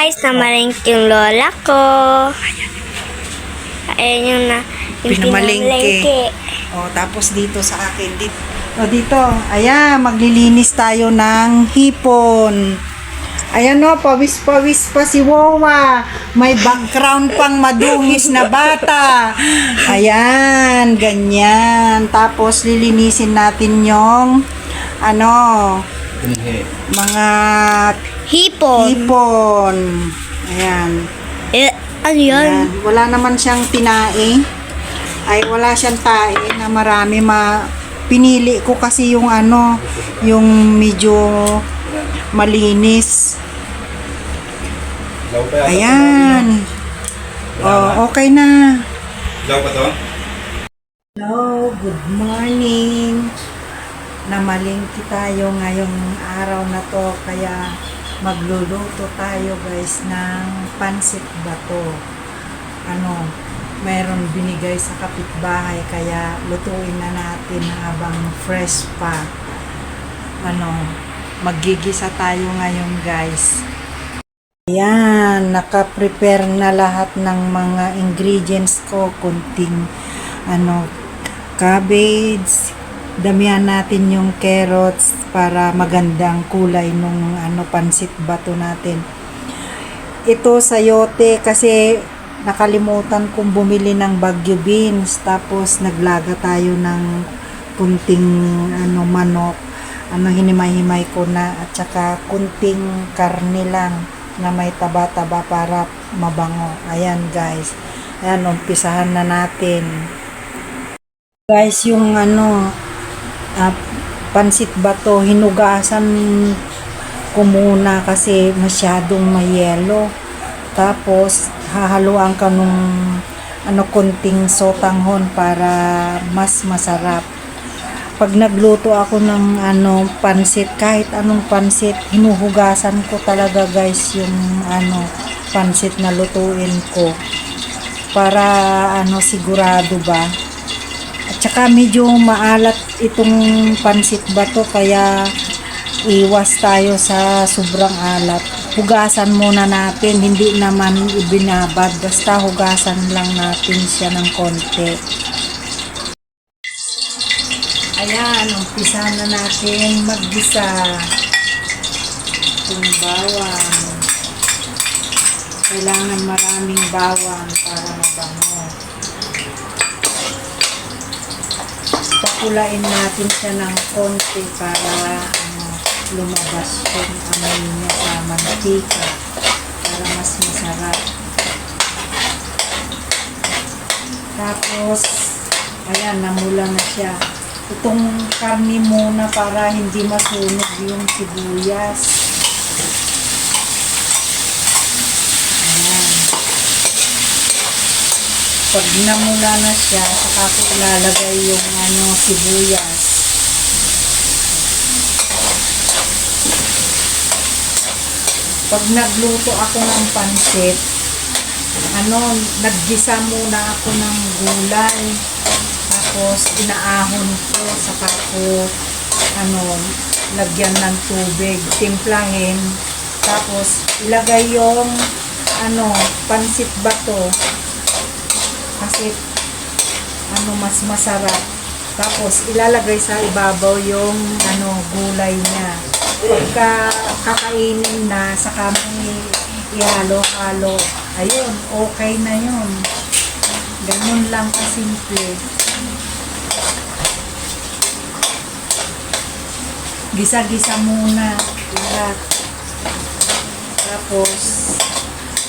guys, namalengke yung lola ko. Ayan yung na yung pinamalengke. O, tapos dito sa akin. Dito. O, dito. Ayan, maglilinis tayo ng hipon. Ayan o, pawis-pawis pa si Wawa. May background pang madungis na bata. Ayan, ganyan. Tapos lilinisin natin yung ano, mga Hipon. hipon. Ayan. Eh, ano yun? Ayan. Wala naman siyang tinae. Ay, wala siyang tae na marami ma... Pinili ko kasi yung ano, yung medyo malinis. Ayan. Oh, okay na. Daw pa to? Hello, good morning. Namalingki tayo ngayong araw na to kaya magluluto tayo guys ng pansit bato. Ano, mayroon binigay sa kapitbahay kaya lutuin na natin habang fresh pa. Ano, maggigisa tayo ngayon guys. Ayan, naka-prepare na lahat ng mga ingredients ko. Kunting ano, cabbage. Damihan natin yung carrots para magandang kulay nung ano pansit bato natin. Ito sayote kasi nakalimutan kong bumili ng bagyo beans tapos naglaga tayo ng kunting ano manok ano hinimay-himay ko na at saka kunting karne lang na may taba-taba para mabango. Ayan guys. Ayan, umpisahan na natin. Guys, yung ano, ah, pansit bato, hinugasan ko muna kasi masyadong mayelo. Tapos, hahaluan ka nung ano, kunting sotanghon para mas masarap. Pag nagluto ako ng ano pansit kahit anong pansit hinuhugasan ko talaga guys yung ano pansit na lutuin ko. Para ano sigurado ba at saka medyo maalat itong pansit ba to kaya iwas tayo sa sobrang alat hugasan muna natin hindi naman ibinabad basta hugasan lang natin siya ng konti Ayan, umpisa na natin maggisa. Itong bawang. Kailangan maraming bawang para mabango. Pakulain natin siya ng konti para ano, lumabas yung amoy niya sa mantika para mas masarap. Tapos, ayan, namula na siya itong karni muna para hindi masunog yung sibuyas. Ayan. Pag namula na siya, saka ko ilalagay yung ano, sibuyas. Pag nagluto ako ng pansit, ano, naggisa muna ako ng gulay. Tapos, inaahon ko, saka ko, ano, lagyan ng tubig, timplahin. Tapos, ilagay yung, ano, pansit bato. Kasi, ano, mas masarap. Tapos, ilalagay sa ibabaw yung, ano, gulay niya. Pagka kakainin na, saka mo ihalo-halo. Ayun, okay na yun. Ganun lang kasimple. Gisa-gisa muna lahat. Tapos,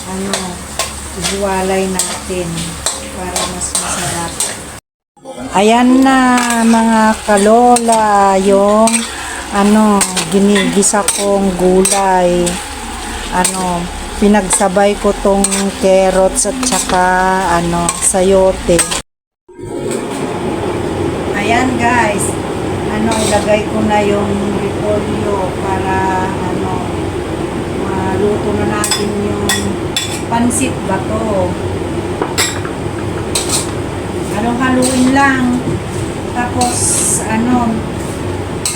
ano, ihiwalay natin para mas masarap. Ayan na mga kalola yung ano, ginigisa kong gulay. Ano, pinagsabay ko tong carrots at saka ano, sayote. Ayan guys, ano, ilagay ko na yung repolyo para ano, maluto na natin yung pansit bato. Anong haluin lang. Tapos, ano,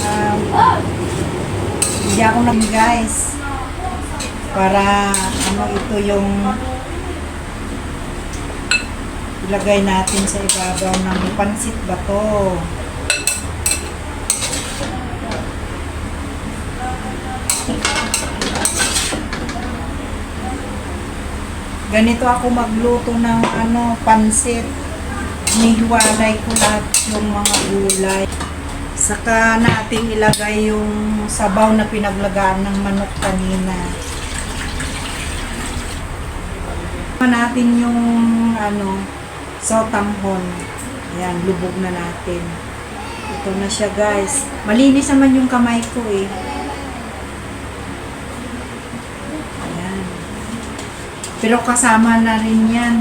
um, hindi ako na guys. para ano ito yung ilagay natin sa ibabaw ng pansit ba to. Ganito ako magluto ng ano, pansit. Nihiwalay ko lahat yung mga gulay. Saka natin ilagay yung sabaw na pinaglagaan ng manok kanina. Natin yung ano, sotanghon. Ayan, lubog na natin. Ito na siya guys. Malinis naman yung kamay ko eh. Ayan. Pero kasama na rin yan.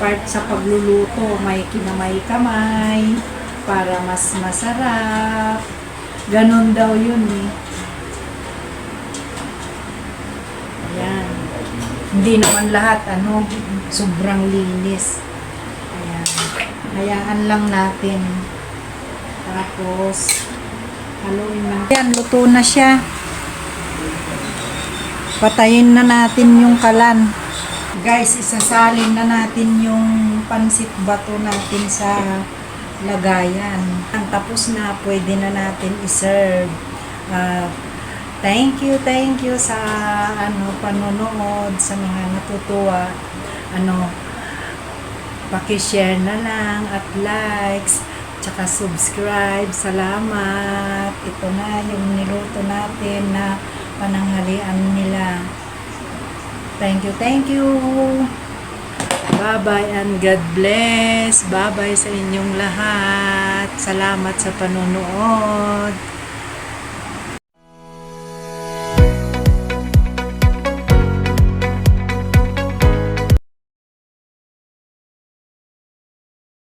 Part sa pagluluto. May kinamay-kamay. Para mas masarap. Ganon daw yun eh. Ayan. Hindi naman lahat, ano, sobrang linis. Ayan. Hayaan lang natin. Tapos, haluin lang. Ayan, luto na siya. Patayin na natin yung kalan. Guys, isasalin na natin yung pansit bato natin sa lagayan. Ang tapos na, pwede na natin iserve. Ah, thank you, thank you sa ano panonood, sa mga natutuwa. Ano, paki-share na lang at likes, tsaka subscribe. Salamat. Ito na yung niluto natin na pananghalian nila. Thank you, thank you. Bye-bye and God bless. Bye-bye sa inyong lahat. Salamat sa panonood.